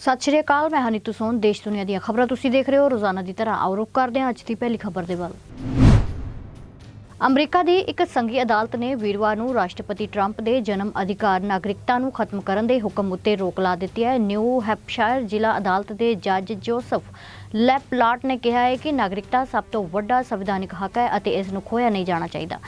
ਸਤਿ ਸ਼੍ਰੀ ਅਕਾਲ, ਮੈਂ ਹਨੀਤੂ ਸੋਨ, ਦੇਸ਼ ਦੁਨੀਆ ਦੀਆਂ ਖਬਰਾਂ ਤੁਸੀਂ ਦੇਖ ਰਹੇ ਹੋ। ਰੋਜ਼ਾਨਾ ਦੀ ਤਰ੍ਹਾਂ ਆਓ ਰੁਕ ਕਰਦੇ ਹਾਂ ਅੱਜ ਦੀ ਪਹਿਲੀ ਖਬਰ ਦੇ ਵੱਲ। ਅਮਰੀਕਾ ਦੀ ਇੱਕ ਸੰਘੀ ਅਦਾਲਤ ਨੇ ਵੀਰਵਾਰ ਨੂੰ ਰਾਸ਼ਟਰਪਤੀ ਟਰੰਪ ਦੇ ਜਨਮ ਅਧਿਕਾਰ ਨਾਗਰਿਕਤਾ ਨੂੰ ਖਤਮ ਕਰਨ ਦੇ ਹੁਕਮ ਉੱਤੇ ਰੋਕ ਲਾ ਦਿੱਤੀ ਹੈ। ਨਿਊ ਹੈਪਸ਼ਾਇਰ ਜ਼ਿਲ੍ਹਾ ਅਦਾਲਤ ਦੇ ਜੱਜ ਜੋਸਫ ਲੈਪਲਾਟ ਨੇ ਕਿਹਾ ਹੈ ਕਿ ਨਾਗਰਿਕਤਾ ਸਭ ਤੋਂ ਵੱਡਾ ਸੰਵਿਧਾਨਿਕ ਹੱਕ ਹੈ ਅਤੇ ਇਸ ਨੂੰ ਖੋਇਆ ਨਹੀਂ ਜਾਣਾ ਚਾਹੀਦਾ।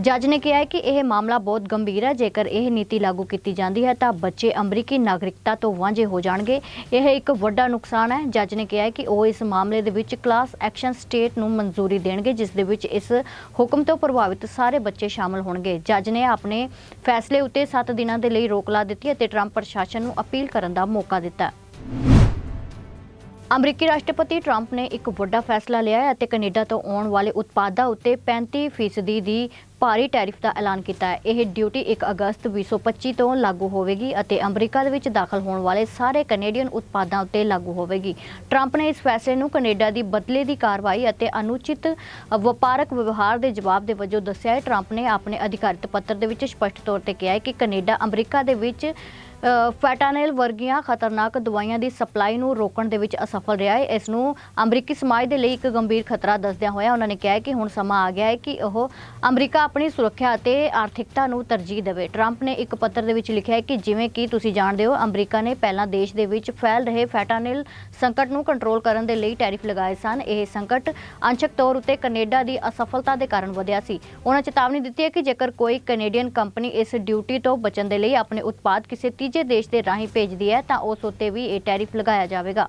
ਜੱਜ ਨੇ ਕਿਹਾ ਹੈ ਕਿ ਇਹ ਮਾਮਲਾ ਬਹੁਤ ਗੰਭੀਰ ਹੈ। ਜੇਕਰ ਇਹ ਨੀਤੀ ਲਾਗੂ ਕੀਤੀ ਜਾਂਦੀ ਹੈ, ਤਾਂ ਬੱਚੇ ਅਮਰੀਕੀ ਨਾਗਰਿਕਤਾ ਤੋਂ ਵਾਂਝੇ ਹੋ ਜਾਣਗੇ। ਇਹ ਇੱਕ ਵੱਡਾ ਨੁਕਸਾਨ ਹੈ। ਜੱਜ ਨੇ ਕਿਹਾ ਹੈ ਕਿ ਉਹ ਇਸ ਮਾਮਲੇ ਦੇ ਵਿੱਚ ਕਲਾਸ ਐਕਸ਼ਨ ਸਟੇਟ ਨੂੰ ਮਨਜ਼ੂਰੀ ਦੇਣਗੇ, ਜਿਸ ਦੇ ਵਿੱਚ ਇਸ ਹੁਕਮ ਤੋਂ ਪ੍ਰਭਾਵਿਤ ਸਾਰੇ ਬੱਚੇ ਸ਼ਾਮਲ ਹੋਣਗੇ। ਜੱਜ ਨੇ ਆਪਣੇ ਫੈਸਲੇ ਉੱਤੇ 7 ਦਿਨਾਂ ਦੇ ਲਈ ਰੋਕ ਲਾ ਦਿੱਤੀ ਅਤੇ ਟਰੰਪ ਪ੍ਰਸ਼ਾਸਨ ਨੂੰ ਅਪੀਲ ਕਰਨ ਦਾ ਮੌਕਾ ਦਿੱਤਾ ਅਮਰੀਕੀ ਰਾਸ਼ਟਰਪਤੀ ਟਰੰਪ ਨੇ ਇੱਕ ਵੱਡਾ ਫੈਸਲਾ ਲਿਆ ਹੈ ਅਤੇ ਕੈਨੇਡਾ ਤੋਂ ਆਉਣ ਵਾਲੇ ਉਤਪਾਦਾਂ ਉੱਤੇ 35% ਦੀ ਭਾਰੀ ਟੈਰਿਫ ਦਾ ਐਲਾਨ ਕੀਤਾ ਹੈ। ਇਹ ਡਿਊਟੀ 1 ਅਗਸਤ 2025 ਤੋਂ ਲਾਗੂ ਹੋਵੇਗੀ ਅਤੇ ਅਮਰੀਕਾ ਦੇ ਵਿੱਚ ਦਾਖਲ ਹੋਣ ਵਾਲੇ ਸਾਰੇ ਕੈਨੇਡੀਅਨ ਉਤਪਾਦਾਂ ਉੱਤੇ ਲਾਗੂ ਹੋਵੇਗੀ। ਟਰੰਪ ਨੇ ਇਸ ਫੈਸਲੇ ਨੂੰ ਕੈਨੇਡਾ ਦੀ ਬਦਲੇ ਦੀ ਕਾਰਵਾਈ ਅਤੇ ਅਨੁਚਿਤ ਵਪਾਰਕ ਵਿਵਹਾਰ ਦੇ ਜਵਾਬ ਦੇ ਵਜੋਂ ਦੱਸਿਆ ਹੈ। ਟਰੰਪ ਨੇ ਆਪਣੇ ਅਧਿਕਾਰਤ ਪੱਤਰ ਦੇ ਵਿੱਚ ਸਪਸ਼ਟ ਤੌਰ ਤੇ ਕਿਹਾ ਹੈ ਕਿ ਕੈਨੇਡਾ ਅਮਰੀਕਾ ਦੇ ਵਿੱਚ ਫੈਟਾਨਿਲ ਵਰਗੀਆਂ ਖਤਰਨਾਕ ਦਵਾਈਆਂ ਦੀ ਸਪਲਾਈ ਨੂੰ ਰੋਕਣ ਦੇ ਵਿੱਚ ਅਸਫਲ ਰਿਹਾ ਹੈ। ਇਸ ਨੂੰ ਅਮਰੀਕੀ ਸਮਾਜ ਦੇ ਲਈ ਇੱਕ ਗੰਭੀਰ ਖਤਰਾ ਦੱਸਦਿਆਂ ਹੋਇਆ ਉਹਨਾਂ ਨੇ ਕਿਹਾ ਕਿ ਹੁਣ ਸਮਾਂ ਆ ਗਿਆ ਹੈ ਕਿ ਉਹ ਅਮਰੀਕਾ ਆਪਣੀ ਸੁਰੱਖਿਆ ਅਤੇ ਆਰਥਿਕਤਾ ਨੂੰ ਤਰਜੀਹ ਦੇਵੇ। ਟਰੰਪ ਨੇ ਇੱਕ ਪੱਤਰ ਦੇ ਵਿੱਚ ਲਿਖਿਆ ਹੈ ਕਿ ਜਿਵੇਂ ਕਿ ਤੁਸੀਂ ਜਾਣਦੇ ਹੋ, ਅਮਰੀਕਾ ਨੇ ਪਹਿਲਾਂ ਦੇਸ਼ ਦੇ ਵਿੱਚ ਫੈਲ ਰਹੇ ਫੈਟਾਨੇਲ ਸੰਕਟ ਨੂੰ ਕੰਟਰੋਲ ਕਰਨ ਦੇ ਲਈ ਟੈਰਿਫ ਲਗਾਏ ਸਨ। ਇਹ ਸੰਕਟ ਅੰਸ਼ਕ ਤੌਰ ਉਤੇ ਕੈਨੇਡਾ ਦੀ ਅਸਫਲਤਾ ਦੇ ਕਾਰਨ ਵਧਿਆ ਸੀ। ਉਹਨਾਂ ਚੇਤਾਵਨੀ ਦਿੱਤੀ ਹੈ ਕਿ ਜੇਕਰ ਕੋਈ ਕੈਨੇਡੀਅਨ ਕੰਪਨੀ ਇਸ ਡਿਊਟੀ ਤੋਂ ਬਚਣ ਦੇ ਲਈ ਆਪਣੇ ਉਤਪਾਦ ਕਿਸੇ ਤੀਜੇ ਦੇਸ਼ ਦੇ ਰਾਹੀਂ ਭੇਜਦੀ ਹੈ ਤਾਂ ਉਸ ਉੱਤੇ ਵੀ ਇਹ ਟੈਰਿਫ ਲਗਾਇਆ ਜਾਵੇਗਾ।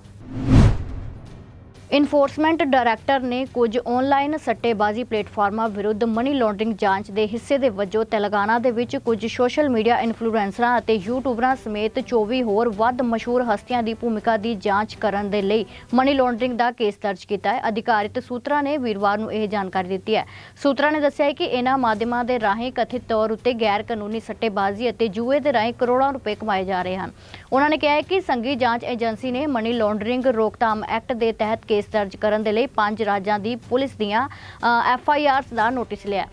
ਇਨਫੋਰਸਮੈਂਟ ਡਾਇਰੈਕਟਰ ਨੇ ਕੁਝ ਆਨਲਾਈਨ ਸੱਟੇਬਾਜ਼ੀ ਪਲੇਟਫਾਰਮਾਂ ਵਿਰੁੱਧ ਮਨੀ ਲਾਂਡਰਿੰਗ ਜਾਂਚ ਦੇ ਹਿੱਸੇ ਦੇ ਵਜੋਂ ਤੇਲੰਗਾਨਾ ਦੇ ਵਿੱਚ ਕੁਝ ਸੋਸ਼ਲ ਮੀਡੀਆ ਇਨਫਲੂਐਂਸਰਾਂ ਅਤੇ ਯੂਟਿਊਬਰਾਂ ਸਮੇਤ 24 ਹੋਰ ਵੱਧ ਮਸ਼ਹੂਰ ਹਸਤੀਆਂ ਦੀ ਭੂਮਿਕਾ ਦੀ ਜਾਂਚ ਕਰਨ ਦੇ ਲਈ ਮਨੀ ਲਾਂਡਰਿੰਗ ਦਾ ਕੇਸ ਦਰਜ ਕੀਤਾ ਹੈ। ਅਧਿਕਾਰਿਤ ਸੂਤਰਾਂ ਨੇ ਵੀਰਵਾਰ ਨੂੰ ਇਹ ਜਾਣਕਾਰੀ ਦਿੱਤੀ ਹੈ। ਸੂਤਰਾਂ ਨੇ ਦੱਸਿਆ ਹੈ ਕਿ ਇਹਨਾਂ ਮਾਧਿਅਮਾਂ ਦੇ ਰਾਹੀਂ ਕਥਿਤ ਤੌਰ ਉੱਤੇ ਗੈਰ ਕਾਨੂੰਨੀ ਸੱਟੇਬਾਜ਼ੀ ਅਤੇ ਜੂਏ ਦੇ ਰਾਹੀਂ ਕਰੋੜਾਂ ਰੁਪਏ ਕਮਾਏ ਜਾ ਰਹੇ ਹਨ। ਉਹਨਾਂ ਨੇ ਕਿਹਾ ਹੈ ਕਿ ਸੰਘੀ ਜਾਂਚ ਏਜੰਸੀ ਨੇ ਮਨੀ ਲਾਂਡਰਿੰਗ ਰੋਕਥਾਮ ਐਕਟ ਦੇ ਤਹਿਤ ਕੇਸ ਦਰਜ ਕਰਨ ਦੇ ਲਈ ਪੰਜ ਰਾਜਾਂ ਦੀ ਪੁਲਿਸ ਦੀਆਂ ਐਫ ਆਈ ਆਰਸ ਦਾ ਨੋਟਿਸ ਲਿਆ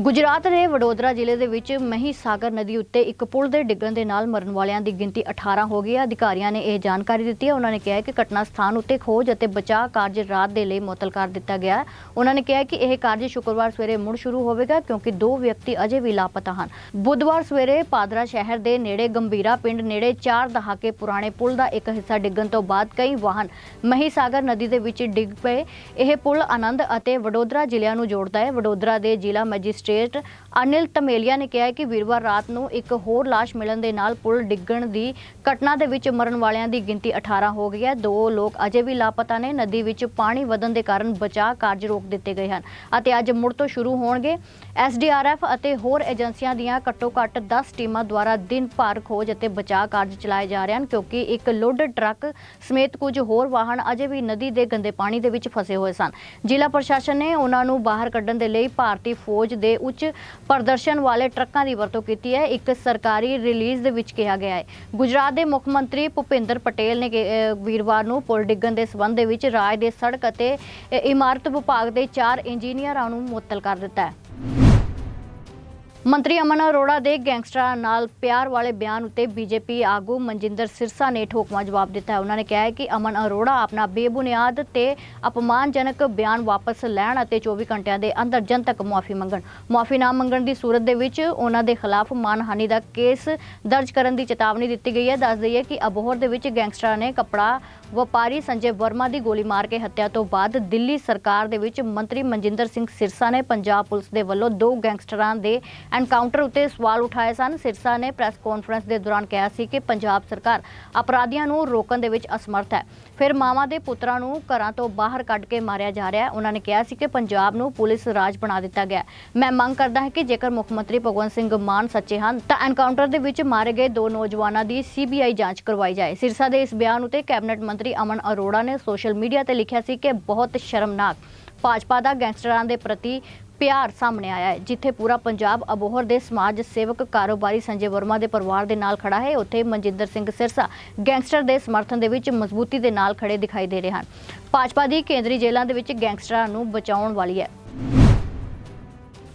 ਗੁਜਰਾਤ ਦੇ ਵਡੋਦਰਾ ਜ਼ਿਲ੍ਹੇ ਦੇ ਵਿੱਚ ਮਹੀ ਸਾਗਰ ਨਦੀ ਉੱਤੇ ਇੱਕ ਪੁਲ ਦੇ ਡਿੱਗਣ ਦੇ ਨਾਲ ਮਰਨ ਵਾਲਿਆਂ ਦੀ ਗਿਣਤੀ 18 ਹੋ ਗਈ ਹੈ। ਅਧਿਕਾਰੀਆਂ ਨੇ ਇਹ ਜਾਣਕਾਰੀ ਦਿੱਤੀ ਹੈ। ਉਹਨਾਂ ਨੇ ਕਿਹਾ ਕਿ ਘਟਨਾ ਸਥਾਨ ਉੱਤੇ ਖੋਜ ਅਤੇ ਬਚਾਅ ਕਾਰਜ ਰਾਤ ਦੇ ਲਈ ਮੁਅੱਤਲ ਕਰ ਦਿੱਤਾ ਗਿਆ ਹੈ। ਉਹਨਾਂ ਨੇ ਕਿਹਾ ਕਿ ਇਹ ਕਾਰਜ ਸ਼ੁੱਕਰਵਾਰ ਸਵੇਰੇ ਮੁੜ ਸ਼ੁਰੂ ਹੋਵੇਗਾ ਕਿਉਂਕਿ ਦੋ ਵਿਅਕਤੀ ਅਜੇ ਵੀ ਲਾਪਤਾ ਹਨ। ਬੁੱਧਵਾਰ ਸਵੇਰੇ ਪਾਦਰਾ ਸ਼ਹਿਰ ਦੇ ਨੇੜੇ ਗੰਭੀਰਾ ਪਿੰਡ ਨੇੜੇ 4 ਦਹਾਕੇ ਪੁਰਾਣੇ ਪੁਲ ਦਾ ਇੱਕ ਹਿੱਸਾ ਡਿੱਗਣ ਤੋਂ ਬਾਅਦ ਕਈ ਵਾਹਨ ਮਹੀ ਸਾਗਰ ਨਦੀ ਦੇ ਵਿੱਚ ਡਿੱਗ ਪਏ। ਇਹ ਪੁਲ ਆਨੰਦ ਅਤੇ ਵਡੋਦਰਾ ਜ਼ਿਲ੍ਹਿਆਂ ਨੂੰ ਜੋੜਦਾ ਹੈ। ਵਡੋਦਰਾ ਦੇ ਜ਼ਿਲ੍ਹਾ ਮੈਜਿਸਟ੍ਰੇਟ ਅਨਿਲ ਤਮੇਲੀਆ ਨੇ ਕਿਹਾ ਕਿ ਵੀਰਵਾਰ ਰਾਤ ਨੂੰ ਇੱਕ ਹੋਰ ਲਾਸ਼ ਮਿਲਣ ਦੇ ਨਾਲ ਪੁਲ ਡਿੱਗਣ ਦੀ ਘਟਨਾ ਦੇ ਵਿੱਚ ਮਰਨ ਵਾਲਿਆਂ ਦੀ ਗਿਣਤੀ 18 ਹੋ ਗਈ ਹੈ। ਦੋ ਲੋਕ ਅਜੇ ਵੀ ਲਾਪਤਾ ਨੇ। ਨਦੀ ਵਿੱਚ ਪਾਣੀ ਵਧਣ ਦੇ ਕਾਰਨ ਬਚਾਅ ਕਾਰਜ ਰੋਕ ਦਿੱਤੇ ਗਏ ਹਨ ਅਤੇ ਅੱਜ ਮੁੜ ਤੋਂ ਸ਼ੁਰੂ ਹੋਣਗੇ। ਐਸਡੀਆਰਐਫ ਅਤੇ ਹੋਰ ਏਜੰਸੀਆਂ ਦੀਆਂ ਘੱਟੋ ਘੱਟ 10 ਟੀਮਾਂ ਦੁਆਰਾ ਦਿਨ ਭਰ ਖੋਜ ਅਤੇ ਬਚਾਅ ਕਾਰਜ ਚਲਾਏ ਜਾ ਰਹੇ ਹਨ ਕਿਉਂਕਿ ਇੱਕ ਲੋਡਡ ਟਰੱਕ ਸਮੇਤ ਕੁਝ ਹੋਰ ਵਾਹਨ ਅਜੇ ਵੀ ਨਦੀ ਦੇ ਗੰਦੇ ਪਾਣੀ ਦੇ ਵਿੱਚ ਫਸੇ ਹੋਏ ਸਨ। ਜ਼ਿਲ੍ਹਾ ਪ੍ਰਸ਼ਾਸਨ ਨੇ ਉਹਨਾਂ ਨੂੰ ਬਾਹਰ ਕੱਢਣ ਦੇ ਲਈ ਭਾਰਤੀ ਫੌਜ ਦੇ ਉੱਚ ਪ੍ਰਦਰਸ਼ਨ ਵਾਲੇ ਟਰੱਕਾਂ ਦੀ ਵਰਤੋਂ ਕੀਤੀ ਹੈ। ਇੱਕ ਸਰਕਾਰੀ ਰਿਲੀਜ਼ ਦੇ ਵਿੱਚ ਕਿਹਾ ਗਿਆ ਹੈ। ਗੁਜਰਾਤ ਦੇ ਮੁੱਖ ਮੰਤਰੀ ਭੁਪਿੰਦਰ ਪਟੇਲ ਨੇ ਵੀਰਵਾਰ ਨੂੰ ਪੁਲ ਡਿੱਗਣ ਦੇ ਸਬੰਧ ਦੇ ਵਿੱਚ ਰਾਜ ਦੇ ਸੜਕ ਅਤੇ ਇਮਾਰਤ ਵਿਭਾਗ ਦੇ ਚਾਰ ਇੰਜੀਨੀਅਰਾਂ ਨੂੰ ਮੁਅੱਤਲ ਕਰ ਦਿੱਤਾ ਹੈ। ਮੰਤਰੀ ਅਮਨ ਅਰੋੜਾ ਦੇ ਗੈਂਗਸਟਰਾਂ ਨਾਲ ਪਿਆਰ ਵਾਲੇ ਬਿਆਨ ਉੱਤੇ ਬੀਜੇਪੀ ਆਗੂ ਮਨਜਿੰਦਰ ਸਿਰਸਾ ਨੇ ਠੋਕਵਾਂ ਜਵਾਬ ਦਿੱਤਾ ਹੈ। ਉਹਨਾਂ ਨੇ ਕਿਹਾ ਹੈ ਕਿ ਅਮਨ ਅਰੋੜਾ ਆਪਣਾ ਬੇਬੁਨਿਆਦ ਤੇ ਅਪਮਾਨਜਨਕ ਬਿਆਨ ਵਾਪਸ ਲੈਣ ਅਤੇ 24 ਘੰਟਿਆਂ ਦੇ ਅੰਦਰ ਜਨਤਕ ਮੁਆਫੀ ਮੰਗਣ। ਮੁਆਫੀ ਨਾ ਮੰਗਣ ਦੀ ਸੂਰਤ ਦੇ ਵਿੱਚ ਉਹਨਾਂ ਦੇ ਖਿਲਾਫ ਮਾਨਹਾਨੀ ਦਾ ਕੇਸ ਦਰਜ ਕਰਨ ਦੀ ਚੇਤਾਵਨੀ ਦਿੱਤੀ ਗਈ ਹੈ। ਦੱਸ ਦਈਏ ਕਿ ਅਬੋਹਰ ਦੇ ਵਿੱਚ ਗੈਂਗਸਟਰਾਂ ਨੇ ਕਪੜਾ ਵਪਾਰੀ ਸੰਜੇ ਵਰਮਾ ਦੀ ਗੋਲੀ ਮਾਰ ਕੇ ਹੱਤਿਆ ਤੋਂ ਬਾਅਦ ਦਿੱਲੀ ਸਰਕਾਰ ਦੇ ਵਿੱਚ ਮੰਤਰੀ ਮਨਜਿੰਦਰ ਸਿੰਘ ਸਿਰਸਾ ਨੇ ਪੰਜਾਬ ਪੁਲਿਸ ਦੇ ਵੱਲੋਂ ਦੋ ਗੈਂਗਸਟਰਾਂ ਦੇ ਐਨਕਾਊਂਟਰ ਉੱਤੇ ਸਵਾਲ ਉਠਾਏ ਸਨ। ਸਿਰਸਾ ਨੇ ਪ੍ਰੈਸ ਕਾਨਫਰੰਸ ਦੇ ਦੌਰਾਨ ਕਿਹਾ ਸੀ ਕਿ ਪੰਜਾਬ ਸਰਕਾਰ ਅਪਰਾਧੀਆਂ ਨੂੰ ਰੋਕਣ ਦੇ ਵਿੱਚ ਅਸਮਰਥ ਹੈ। ਫਿਰ ਮਾਵਾਂ ਦੇ ਪੁੱਤਰਾਂ ਨੂੰ ਘਰਾਂ ਤੋਂ ਬਾਹਰ ਕੱਢ ਕੇ ਮਾਰਿਆ ਜਾ ਰਿਹਾ ਹੈ। ਉਹਨਾਂ ਨੇ ਕਿਹਾ ਸੀ ਕਿ ਪੰਜਾਬ ਨੂੰ ਪੁਲਿਸ ਰਾਜ ਬਣਾ ਦਿੱਤਾ ਗਿਆ ਮੈਂ ਮੰਗ ਕਰਦਾ ਹਾਂ ਕਿ ਜੇਕਰ ਮੁੱਖ ਮੰਤਰੀ ਭਗਵੰਤ ਸਿੰਘ ਮਾਨ ਸੱਚੇ ਹਨ, ਤਾਂ ਐਨਕਾਊਂਟਰ ਦੇ ਵਿੱਚ ਮਾਰੇ ਗਏ ਦੋ ਨੌਜਵਾਨਾਂ ਦੀ ਸੀਬੀਆਈ ਜਾਂਚ ਕਰਵਾਈ ਜਾਏ। ਸਿਰਸਾ ਦੇ ਇਸ ਬਿਆਨ ਉਤੇ ਕੈਬਨਿਟ ਮੰਤਰੀ ਅਮਨ ਅਰੋੜਾ ਨੇ ਸੋਸ਼ਲ ਮੀਡੀਆ ਤੇ ਲਿਖਿਆ ਸੀ ਕਿ ਬਹੁਤ ਸ਼ਰਮਨਾਕ ਭਾਜਪਾ ਦਾ ਗੈਂਗਸਟਰਾਂ ਦੇ ਪ੍ਰਤੀ ਪਿਆਰ ਸਾਹਮਣੇ ਆਇਆ ਹੈ, ਜਿੱਥੇ ਪੂਰਾ ਪੰਜਾਬ ਅਬੋਹਰ ਦੇ ਸਮਾਜ ਸੇਵਕ ਕਾਰੋਬਾਰੀ ਸੰਜੇ ਵਰਮਾ ਦੇ ਪਰਿਵਾਰ ਦੇ ਨਾਲ ਖੜਾ ਹੈ। ਉੱਥੇ ਮਨਜਿੰਦਰ ਸਿੰਘ ਸਿਰਸਾ ਗੈਂਗਸਟਰ ਦੇ ਸਮਰਥਨ ਦੇ ਵਿੱਚ ਮਜ਼ਬੂਤੀ ਦੇ ਨਾਲ ਖੜੇ ਦਿਖਾਈ ਦੇ ਰਹੇ ਹਨ। ਭਾਜਪਾ ਦੀ ਕੇਂਦਰੀ ਜੇਲ੍ਹਾਂ ਦੇ ਵਿੱਚ ਗੈਂਗਸਟਰਾਂ ਨੂੰ ਬਚਾਉਣ ਵਾਲੀ ਹੈ।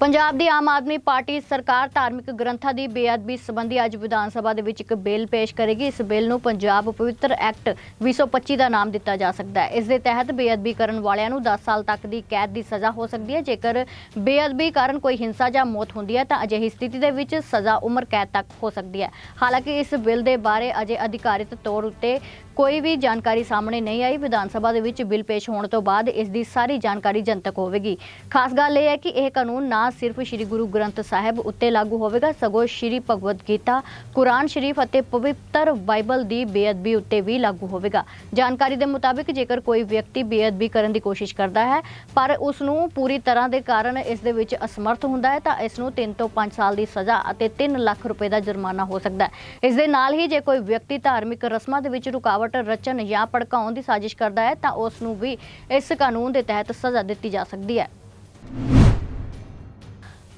ਪੰਜਾਬ ਦੀ ਆਮ ਆਦਮੀ ਪਾਰਟੀ ਸਰਕਾਰ ਧਾਰਮਿਕ ਗ੍ਰੰਥਾਂ ਦੀ ਬੇਅਦਬੀ ਸੰਬੰਧੀ ਅੱਜ ਵਿਧਾਨ ਸਭਾ ਦੇ ਵਿੱਚ ਇੱਕ ਬਿੱਲ ਪੇਸ਼ ਕਰੇਗੀ। ਇਸ ਬਿੱਲ ਨੂੰ ਪੰਜਾਬ ਪਵਿੱਤਰ ਐਕਟ 2025 ਦਾ ਨਾਮ ਦਿੱਤਾ ਜਾ ਸਕਦਾ ਹੈ। ਇਸ ਦੇ ਤਹਿਤ ਬੇਅਦਬੀ ਕਰਨ ਵਾਲਿਆਂ ਨੂੰ 10 ਸਾਲ ਤੱਕ ਦੀ ਕੈਦ ਦੀ ਸਜ਼ਾ ਹੋ ਸਕਦੀ ਹੈ। ਜੇਕਰ ਬੇਅਦਬੀ ਕਾਰਨ ਕੋਈ ਹਿੰਸਾ ਜਾਂ ਮੌਤ ਹੁੰਦੀ ਹੈ ਤਾਂ ਅਜਿਹੀ ਸਥਿਤੀ ਦੇ ਵਿੱਚ ਸਜ਼ਾ ਉਮਰ ਕੈਦ ਤੱਕ ਹੋ ਸਕਦੀ ਹੈ। ਹਾਲਾਂਕਿ ਇਸ ਬਿੱਲ ਦੇ ਬਾਰੇ ਅਜੇ ਅਧਿਕਾਰਿਤ ਤੌਰ ਉੱਤੇ ਕੋਈ ਵੀ ਜਾਣਕਾਰੀ ਸਾਹਮਣੇ ਨਹੀਂ ਆਈ, ਵਿਧਾਨ ਸਭਾ ਦੇ ਵਿੱਚ ਬਿੱਲ ਪੇਸ਼ ਹੋਣ ਤੋਂ ਬਾਅਦ ਇਸ ਦੀ ਸਾਰੀ ਜਾਣਕਾਰੀ ਜਨਤਕ ਹੋਵੇਗੀ। ਖਾਸ ਗੱਲ ਇਹ ਹੈ ਕਿ ਇਹ ਕਾਨੂੰਨ ਨਾ ਸਿਰਫ ਸ੍ਰੀ ਗੁਰੂ ਗ੍ਰੰਥ ਸਾਹਿਬ ਉੱਤੇ ਲਾਗੂ ਹੋਵੇਗਾ, ਸਗੋਂ ਸ੍ਰੀ ਭਗਵਦ ਗੀਤਾ, ਕੁਰਾਨ ਸ਼ਰੀਫ ਅਤੇ ਪਵਿੱਤਰ ਬਾਈਬਲ ਦੀ ਬੇਅਦਬੀ ਉੱਤੇ ਵੀ ਲਾਗੂ ਹੋਵੇਗਾ। ਜਾਣਕਾਰੀ ਦੇ ਮੁਤਾਬਿਕ ਜੇਕਰ ਕੋਈ ਵਿਅਕਤੀ ਬੇਅਦਬੀ ਕਰਨ ਦੀ ਕੋਸ਼ਿਸ਼ ਕਰਦਾ ਹੈ, ਪਰ ਉਸ ਨੂੰ ਪੂਰੀ ਤਰ੍ਹਾਂ ਦੇ ਕਾਰਨ ਇਸ ਦੇ ਵਿੱਚ ਅਸਮਰਥ ਹੁੰਦਾ ਹੈ, ਤਾਂ ਇਸ ਨੂੰ 3 ਤੋਂ 5 ਸਾਲ ਦੀ ਸਜ਼ਾ ਅਤੇ 3 ਲੱਖ ਰੁਪਏ ਦਾ ਜੁਰਮਾਨਾ ਹੋ ਸਕਦਾ ਹੈ। ਇਸ ਦੇ ਨਾਲ ਹੀ ਜੇ ਕੋਈ ਵਿਅਕਤੀ ਧਾਰਮਿਕ ਰਸਮਾਂ ਦੇ ਵਿੱਚ ਰੁਕਾਵਟ ਰਚਣ ਜਾਂ ਭੜਕਾਉਣ ਦੀ ਸਾਜ਼ਿਸ਼ ਕਰਦਾ ਹੈ, ਤਾਂ ਉਸ ਨੂੰ ਵੀ ਇਸ ਕਾਨੂੰਨ ਦੇ ਤਹਿਤ ਸਜ਼ਾ ਦਿੱਤੀ ਜਾ ਸਕਦੀ ਹੈ।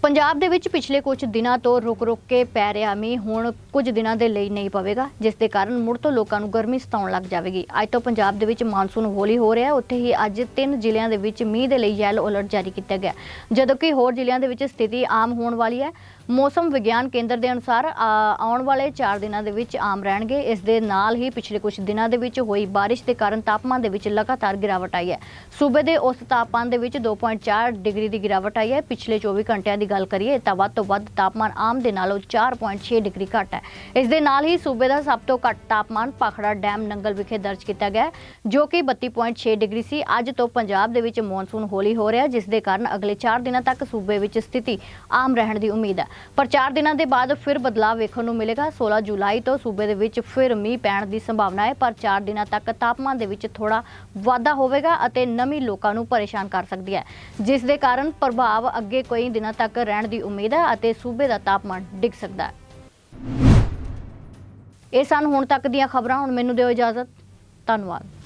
ਪੰਜਾਬ ਦੇ ਵਿੱਚ ਪਿਛਲੇ ਕੁਝ ਦਿਨਾਂ ਤੋਂ ਰੁਕ-ਰੁਕ ਕੇ ਪੈ ਰਿਹਾ ਮੀਂਹ ਹੁਣ ਕੁਝ ਦਿਨਾਂ ਦੇ ਲਈ ਨਹੀਂ ਪਵੇਗਾ, ਜਿਸ ਦੇ ਕਾਰਨ ਮੁੜ ਤੋਂ ਲੋਕਾਂ ਨੂੰ ਗਰਮੀ ਸਤਾਉਣ ਲੱਗ ਜਾਵੇਗੀ। ਅੱਜ ਤੋਂ ਪੰਜਾਬ ਦੇ ਵਿੱਚ ਮਾਨਸੂਨ ਹੌਲੀ ਹੋ ਰਿਹਾ ਹੈ, ਉੱਥੇ ਹੀ ਅੱਜ ਤਿੰਨ ਜ਼ਿਲ੍ਹਿਆਂ ਦੇ ਵਿੱਚ ਮੀਂਹ ਦੇ ਲਈ ਯੈਲੋ ਅਲਰਟ ਜਾਰੀ ਕੀਤਾ ਗਿਆ। ਜਦੋਂ ਕਿ ਹੋਰ ਜ਼ਿਲ੍ਹਿਆਂ ਦੇ ਵਿੱਚ ਸਥਿਤੀ ਆਮ ਹੋਣ ਵਾਲੀ ਹੈ ਮੌਸਮ ਵਿਗਿਆਨ ਕੇਂਦਰ ਦੇ ਅਨੁਸਾਰ ਆਉਣ ਵਾਲੇ 4 ਦਿਨਾਂ ਦੇ ਵਿੱਚ ਆਮ ਰਹਿਣਗੇ। ਇਸ ਦੇ ਨਾਲ ਹੀ ਪਿਛਲੇ ਕੁਝ ਦਿਨਾਂ ਦੇ ਵਿੱਚ ਹੋਈ ਬਾਰਿਸ਼ ਦੇ ਕਾਰਨ ਤਾਪਮਾਨ ਦੇ ਵਿੱਚ ਲਗਾਤਾਰ ਗਿਰਾਵਟ ਆਈ ਹੈ। ਸੂਬੇ ਦੇ ਔਸਤ ਤਾਪਮਾਨ ਦੇ ਵਿੱਚ 2.4 ਡਿਗਰੀ ਦੀ ਗਿਰਾਵਟ ਆਈ ਹੈ। ਪਿਛਲੇ 24 ਘੰਟਿਆਂ ਦੀ ਗੱਲ ਕਰੀਏ ਤਾਂ ਵੱਧ ਤੋਂ ਵੱਧ ਤਾਪਮਾਨ ਆਮ ਦੇ ਨਾਲੋਂ 4.6 ਡਿਗਰੀ ਘੱਟ ਹੈ। ਇਸ ਦੇ ਨਾਲ ਹੀ ਸੂਬੇ ਦਾ ਸਭ ਤੋਂ ਘੱਟ ਤਾਪਮਾਨ ਪਾਖੜਾ ਡੈਮ ਨੰਗਲ ਵਿਖੇ ਦਰਜ ਕੀਤਾ ਗਿਆ ਜੋ ਕਿ 32.6 ਡਿਗਰੀ ਸੀ। ਅੱਜ ਤੋਂ ਪੰਜਾਬ ਦੇ ਵਿੱਚ ਮੌਨਸੂਨ ਹੌਲੀ ਹੋ ਰਿਹਾ ਜਿਸ ਦੇ ਕਾਰਨ ਅਗਲੇ 4 ਦਿਨਾਂ ਤੱਕ ਸੂਬੇ ਵਿੱਚ ਸਥਿਤੀ ਆਮ ਰਹਿਣ ਦੀ ਉਮੀਦ ਹੈ। ਪਰ 4 ਦਿਨਾਂ ਦੇ ਬਾਅਦ ਫਿਰ ਬਦਲਾਅ ਵੇਖਣ ਨੂੰ ਮਿਲੇਗਾ। 16 ਜੁਲਾਈ ਤੋਂ ਸੂਬੇ ਦੇ ਵਿੱਚ ਫਿਰ ਮੀਂਹ ਪੈਣ ਦੀ ਸੰਭਾਵਨਾ ਹੈ, ਪਰ 4 ਦਿਨਾਂ ਤੱਕ ਤਾਪਮਾਨ ਦੇ ਵਿੱਚ ਥੋੜਾ ਵਾਧਾ ਹੋਵੇਗਾ ਅਤੇ ਨਮੀ ਲੋਕਾਂ ਨੂੰ ਪਰੇਸ਼ਾਨ ਕਰ ਸਕਦੀ ਹੈ। ਜਿਸ ਦੇ ਕਾਰਨ ਪ੍ਰਭਾਵ ਅੱਗੇ ਕਈ ਦਿਨਾਂ ਤੱਕ ਰਹਿਣ ਦੀ ਉਮੀਦ ਹੈ ਅਤੇ ਸੂਬੇ ਦਾ ਤਾਪਮਾਨ ਡਿੱਗ ਸਕਦਾ ਹੈ। ਇਹ ਸਨ ਹੁਣ ਤੱਕ ਦੀਆਂ ਖਬਰਾਂ। ਹੁਣ ਮੈਨੂੰ ਦਿਓ ਇਜਾਜ਼ਤ। ਧੰਨਵਾਦ।